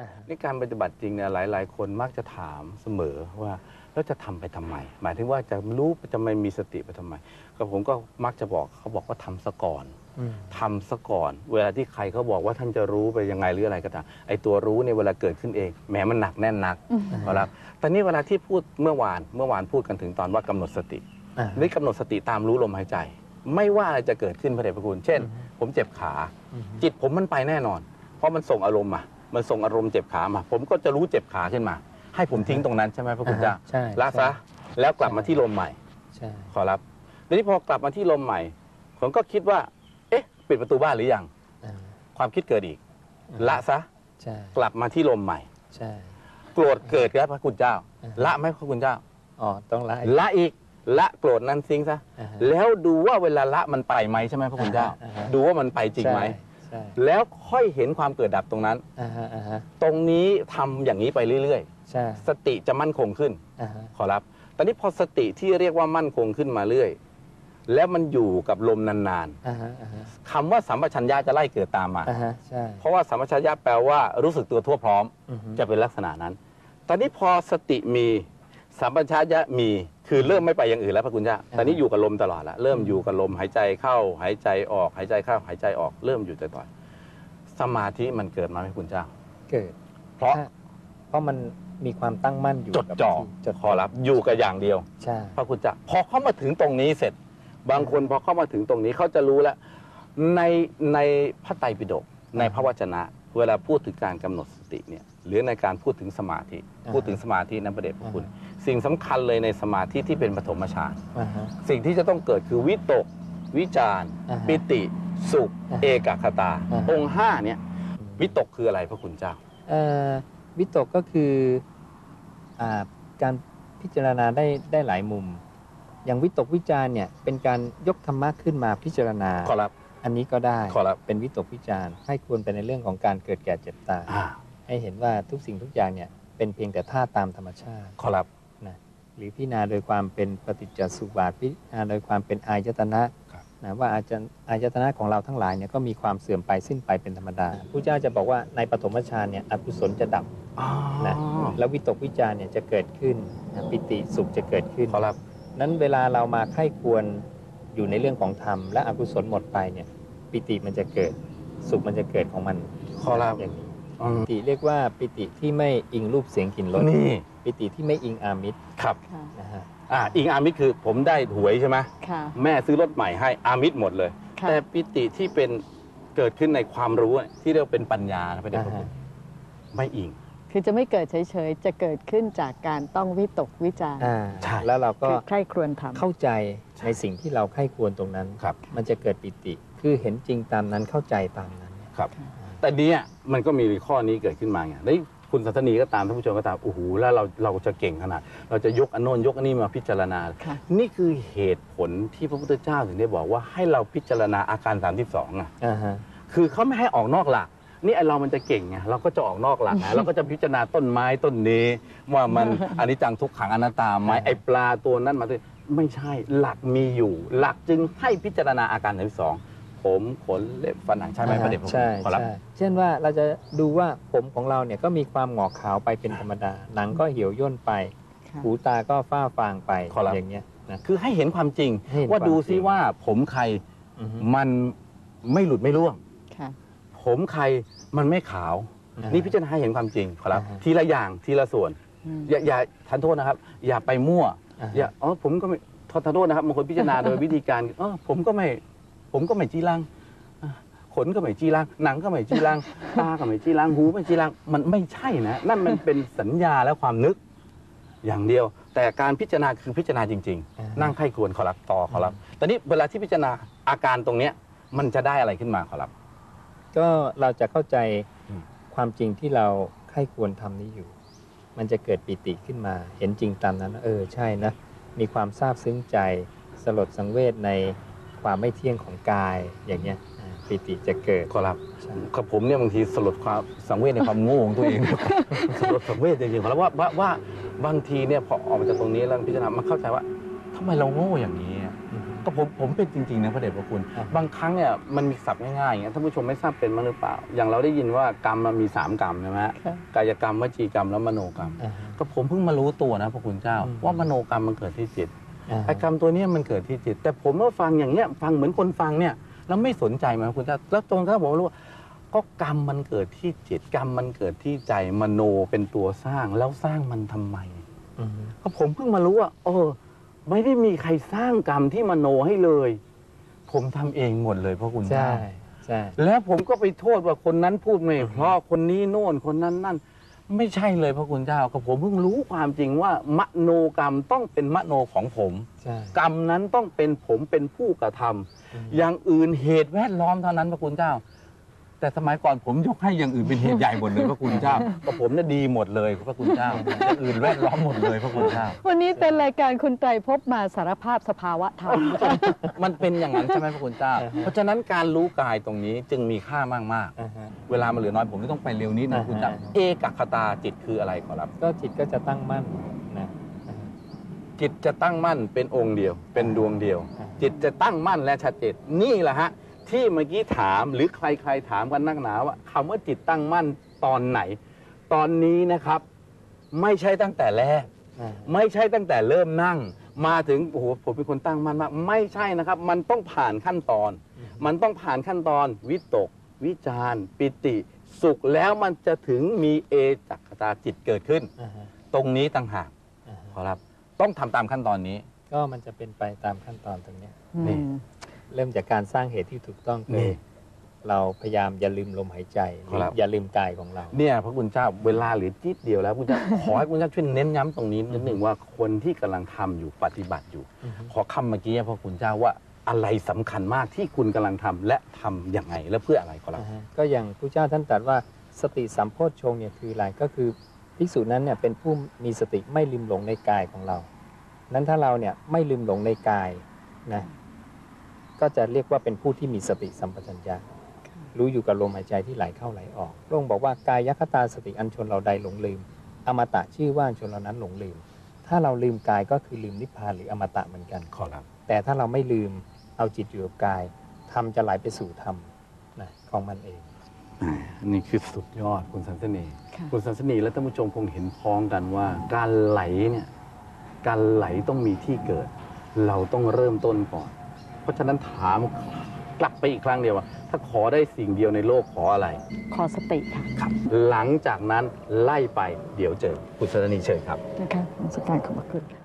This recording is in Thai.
อ่าฮะในการปฏิบัติจริงเนี่ยหลาย ๆ คนมักจะถามเสมอว่าแล้วจะทำไปทำไม หมายถึงว่าจะรู้จะไม่มีสติไปทำไมก็ผมก็มักจะบอกเขาบอกว่าทำซะก่อนอืมทำซะก่อน เวลาที่ใครเขาบอกว่าท่านจะรู้ไปยังไงหรืออะไรก็ตามไอ้ตัวรู้เนี่ยเวลาเกิดขึ้นเองแหมมันหนักแน่นนักครับแต่นี่เวลาที่พูดเมื่อวานเมื่อวานพูดกันถึงตอนว่ากำหนดสติอ่านี่กำหนดสติตามรู้ลมหายใจ ไม่ว่าอะไรจะเกิดขึ้นพระเดชพระคุณ เช่นอือฮึผมเจ็บขาอืมจิตผมมันไปแน่นอน เพราะมันส่งอารมณ์มา มันส่งอารมณ์เจ็บขามา ผมก็จะรู้เจ็บขาขึ้นมา ให้ผมทิ้งตรงนั้นใช่ไหมพระคุณเจ้าอ่าฮะใช่ละใช่ซะแล้วกลับมาที่ลมใหม่ใช่ขอรับทีนี้พอกลับมาที่ลมใหม่ ผมก็คิดว่า เอ๊ะปิดประตูบ้านหรือยังอ่าความคิดเกิดอีก ละซะใช่กลับมาที่ลมใหม่ใช่โกรธเกิดครับพระคุณเจ้าอ่าละไหมพระคุณเจ้าอ๋อต้องละละอีกละโกรธนั้นทิ้งซะอ่าฮะแล้วดูว่าเวลาละมันไปไหมใช่ไหมพระคุณเจ้าอ่าฮะดูว่ามันไปจริงไหม ใช่แล้วค่อยเห็นความเกิดดับตรงนั้น อ่าฮะอ่าฮะตรงนี้ทำอย่างนี้ไปเรื่อยใช่ๆ สติจะมั่นคงขึ้น อ่าฮะขอรับ ตอนนี้พอสติที่เรียกว่ามั่นคงขึ้นมาเรื่อย แล้วมันอยู่กับลมนานอ่าฮะอ่าฮะๆคำว่าสัมปชัญญะจะไล่เกิดตามมา อ่าฮะใช่เพราะว่าสัมปชัญญะแปลว่ารู้สึกตัวทั่วพร้อม อือฮึจะเป็นลักษณะนั้น ตอนนี้พอสติมี สัมปชัญญะมี คือเริ่มไม่ไปอย่างอื่นแล้วพระคุณเจ้าตอนนี้อยู่กับลมตลอดละ เริ่มอยู่กับลมหายใจเข้า หายใจออก หายใจเข้า หายใจออก เริ่มอยู่ตลอดสมาธิมันเกิดมาไหมคุณเจ้า เกิด เพราะถ้เพราะมันมีความตั้งมั่นอยู่จดกับจ่อที่จดขอรับอยู่กับอย่างเดียว ใช่ พระคุณเจ้า พอเข้ามาถึงตรงนี้เสร็จ บางคนพอเข้ามาถึงตรงนี้เขาจะรู้แล้ว ในในพระไตรปิฎก ในพระวจนะ เวลาพูดถึงการกำหนดสติเนี่ย หรือในการพูดถึงสมาธิ พูดถึงสมาธินั้นประเดชพระคุณ สิ่งสำคัญเลยในสมาธิที่เป็นปฐมฌานอ่าฮะ สิ่งที่จะต้องเกิดคือวิตก วิจารณ์อ่าฮะปิติ สุข อ่าฮะเอกคตา อ่าฮะ องค์ห้าเนี่ยวิตกคืออะไรพระคุณเจ้า เอ่อวิตกก็คืออ่าการพิจารณาได้ได้หลายมุม อย่างวิตกวิจารณ์เนี่ยเป็นการยกธรรมะขึ้นมาพิจารณา ขอรับ อันนี้ก็ได้ขอรับ เป็นวิตกวิจารณ์ให้ควรเป็นในเรื่องของการเกิดแก่เจ็บตาย อ่าให้เห็นว่าทุกสิ่งทุกอย่างเนี่ยเป็นเพียงแต่ธาตุตามธรรมชาติ ขอรับนะ หรือพิจารณาโดยความเป็นปฏิจจสุบาทพิจารณาโดยความเป็นอายตนะครับนะว่าอาจจะอายตนะของเราทั้งหลายเนี่ยก็มีความเสื่อมไปสิ้นไปเป็นธรรมดาผู้เจ้าจะบอกว่าในปฐมฌานเนี่ยอกุศลจะดับอ๋อนะแล้ววิตกวิจารณ์เนี่ยจะเกิดขึ้นนะปิติสุขจะเกิดขึ้นขอรับนั้นเวลาเรามาไข้ควรอยู่ในเรื่องของธรรม และอกุศลหมดไปเนี่ยปิติมันจะเกิดสุขมันจะเกิดของมันขอรับอย่างนี้อืมปิติเรียกว่าปิติที่ไม่อิงรูปเสียงกลิ่นรสนี่ปิติที่ไม่อิงอามิตร ครับค่ะนะฮะอ่าอิงอามิตรคือผมได้หวยใช่ไหมค่ะ แม่ซื้อรถใหม่ให้อามิตรหมดเลย ค่ะ แต่ปิติที่เป็นเกิดขึ้นในความรู้อะที่เรียกว่าเป็นปัญญานะพระเดชพระคุณไม่อิง คือจะไม่เกิดเฉยๆ จะเกิดขึ้นจากการต้องวิตกวิจารณ์อ่าใช่ แล้วเราก็คือใคร่ครวญทำ เข้าใจในสิ่งที่เราไข้ควรตรงนั้น ครับ มันจะเกิดปิติ คือเห็นจริงตามนั้นเข้าใจตามนั้นเนี่ยครับ แต่เนี้ยมันก็มีข้อนี้เกิดขึ้นมาไงแล้ว คุณสันทนีก็ตามท่านผู้ชมก็ตามโอ้โหแล้วเราเราจะเก่งขนาด เราจะยกอันโน้นยกอันนี้มาพิจารณา ค่ะ นี่คือเหตุผลที่พระพุทธเจ้าถึงได้บอกว่าให้เราพิจารณาอาการ 32อะ อ่าฮะ คือเขาไม่ให้ออกนอกหลัก นี่ไอเรามันจะเก่งไงเราก็จะออกนอกหลักไงเราก็จะพิจารณาต้นไม้ต้นนี้ ว่ามัน อันนี้จังทุกขังอนัตตาไหมไอปลาตัวนั้นมาด้วยไม่ใช่หลักมีอยู่ หลักจึงให้พิจารณาอาการที่สอง ผมขนเล็บฟันหนังใช่ไหมประเด็นผมใช่ขอรับ ใช่เช่นว่าเราจะดูว่าผมของเราเนี่ยก็มีความหงอกขาวไปเป็นธรรมดา หนังก็เหี่ยวย่นไป ค่ะหูตาก็ฝ้าฟางไปขอรับ อย่างเงี้ยนะ คือให้เห็นความจริง ให้เห็นว่าความดูจซิริง ว่าผมใครอือฮึมันไม่หลุดไม่ร่วง ค่ะ ผมใครมันไม่ขาวอ่านี่พิจารณาให้เห็นความจริงขอรับ อ่าฮะ ทีละอย่างทีละส่วน อืม อย่าอย่าทันโทษนะครับ อย่าไปมั่ว อ่าฮะ อย่าอ๋อผมก็ไม่ททานโทษนะครับบางคนพิจารณาโดยวิธีการเออผมก็ไม่ ผมก็ไม่จีรังอะขนก็ไม่จีรังหนังก็ไม่จีรังตาก็ไม่จีรังหูไม่จีรังมันไม่ใช่นะ นั่นมันเป็นสัญญาและความนึกอย่างเดียว แต่การพิจารณาคือพิจารณาจริงอ่าๆนั่งไข้ควรขอรับต่อขอรับตอนนี้เวลาที่พิจารณาอาการตรงเนี้ยมันจะได้อะไรขึ้นมาขอรับ ก็เราจะเข้าใจอืมความจริงที่เราไข้ควรทำนี้อยู่ มันจะเกิดปิติขึ้นมา เห็นจริงตามนั้น เออใช่นะ มีความซาบซึ้งใจสลดสังเวชใน ความไม่เที่ยงของกายอย่างเงี้ยอ่าปิติจะเกิดขอรับใช่กับผมเนี่ยบางทีสลดความสังเวชในความโง่ของตัวเอง สลดสังเวชจริงๆแล้วว่าว่าว่าบางทีเนี่ยพอออกมาจากตรงนี้แล้วพิจารณามาเข้าใจว่าทำไมเราโง่อย่างนี้อะอือฮึก็ผมผมเป็นจริงๆนะพระเดชพระคุณครับบางครั้งเนี่ยมันมีศัพท์ง่ายๆอย่างเงี้ยท่านผู้ชมไม่ทราบเป็นมั้งหรือเปล่า อย่างเราได้ยินว่ากรรมมันมีสามกรรมใช่ไหมฮะค่ะกายกรรมวจีกรรมแล้วมโนกรรมอ่าฮะก็ผมเพิ่งมารู้ตัวนะพระคุณเจ้าอืมว่ามโนกรรมมันเกิดที่จิตอ่า ไอ้กรรมตัวเนี้ยมันเกิดที่จิต แต่ผมเมื่อฟังอย่างเงี้ยฟังเหมือนคนฟังเนี่ยแล้วไม่สนใจมันพระคุณเจ้าแล้วตรงถ้าผมรู้ว่าก็กรรมมันเกิดที่จิตกรรมมันเกิดที่ใจมโนเป็นตัวสร้างแล้วสร้างมันทำไมอืมก็ผมเพิ่งมารู้ว่าเออ ไม่ได้มีใครสร้างกรรมที่มโนให้เลย ผมทำเองหมดเลยพระคุณใช่เจ้าใช่แล้วผมก็ไปโทษว่าคนนั้นพูดไม่เพราะคนนี้โน่นคนนั้นนั่น ไม่ใช่เลยพระคุณเจ้าก็ผมเพิ่งรู้ความจริงว่ามโนกรรมต้องเป็นมโนของผม ใช่ กรรมนั้นต้องเป็นผมเป็นผู้กระทำอืมอย่างอื่นเหตุแวดล้อมเท่านั้นพระคุณเจ้า แต่สมัยก่อนผมยกให้อย่างอื่นเป็นเหตุใหญ่หมดเลยพระคุณเจ้าก็ผมเนี่ยดีหมดเลยพระคุณเจ้าอย่างอื่นแวดล้อมหมดเลยพระคุณเจ้า วันนี้เป็นรายการคุณไตรภพมาสารภาพสภาวะธรรม มันเป็นอย่างนั้นใช่ไหมพระคุณเจ้า เพราะฉะนั้นการรู้กายตรงนี้จึงมีค่ามากมากอ่าฮะๆเวลามันเหลือน้อยผมจะต้องไปเร็วนิดนึงอ่าฮะคุณเจ้าเอกคตาจิตคืออะไรขอรับ ก็จิตก็จะตั้งมั่นนะอ่าฮะจิตจะตั้งมั่นเป็นองค์เดียว เป็นดวงเดียวอ่าจิตจะตั้งมั่นและชัดเจนนี่แหละฮะ ที่เมื่อกี้ถามหรือใครๆถามกันนักหนาว่าคำว่าจิตตั้งมั่นตอนไหน ตอนนี้นะครับ ไม่ใช่ตั้งแต่แรกอ่าไม่ใช่ตั้งแต่เริ่มนั่ง มาถึงโอ้โหผมเป็นคนตั้งมั่นมากไม่ใช่นะครับ มันต้องผ่านขั้นตอน มันต้องผ่านขั้นตอน วิตก วิจารณ์ปิติ สุขแล้วมันจะถึงมีเอจักขตาจิตเกิดขึ้นอ่าฮะตรงนี้ต่างหากอ่าฮะขอรับ ต้องทำตามขั้นตอนนี้ ก็มันจะเป็นไปตามขั้นตอนตรงเนี้ยนี่อืม เริ่มจากการสร้างเหตุที่ถูกต้องคืนี่อเราพยายามอย่าลืมลมหายใจหรือครับ อย่าลืมกายของเรา เนี่ยพระคุณเจ้าเวลาเหลือจิตเดียวแล้วคุณเจ้า ขอให้คุณเจ้าช่วยเน้นย้ำตรงนี้นิดหนึ่งว่าคนที่กำลังทำอยู่ปฏิบัติอยู่ อือฮึ ขอคำเมื่อกี้พระคุณเจ้าว่าอะไรสำคัญมากที่คุณกำลังทำและทำอย่างไงและเพื่ออะไรขอรับอ่าฮะก็อย่างพระเจ้าท่านตรัสว่าสติสัมโพชฌงค์เนี่ยคืออะไรก็คือภิกษุนั้นเนี่ยเป็นผู้มีสติไม่ลืมหลงในกายของเรา นั้นถ้าเราเนี่ยไม่ลืมหลงในกายนะ ก็จะเรียกว่าเป็นผู้ที่มีสติสัมปชัญญะรู้อยู่กับลมหายใจที่ไหลเข้าไหลออกพระองค์บอกว่ากายยคตาสติอันชนเราใดหลงลืม อมตะชื่อว่าอันชนเรานั้นหลงลืม ถ้าเราลืมกายก็คือลืมนิพพานหรืออมตะเหมือนกันขอรับแต่ถ้าเราไม่ลืมเอาจิตอยู่กับกายธรรมจะไหลไปสู่ธรรมนะของมันเองนี่คือสุดยอดคุณสันสนีค่ะคุณสันสนีและท่านผู้ชมคงเห็นพ้องกันว่า การไหลเนี่ยการไหลต้องมีที่เกิด เราต้องเริ่มต้นก่อนเพ ราะฉะนั้นถามกลับไปอีกครั้งเดียวว่าถ้าขอได้สิ่งเดียวในโลกขออะไร ขอสติค่ะหลังจากนั้นไล่ไปเดี๋ยวเจอคุณสันสนีเชิญครับ นะคะนมัสการขอบพระคุณค่ะ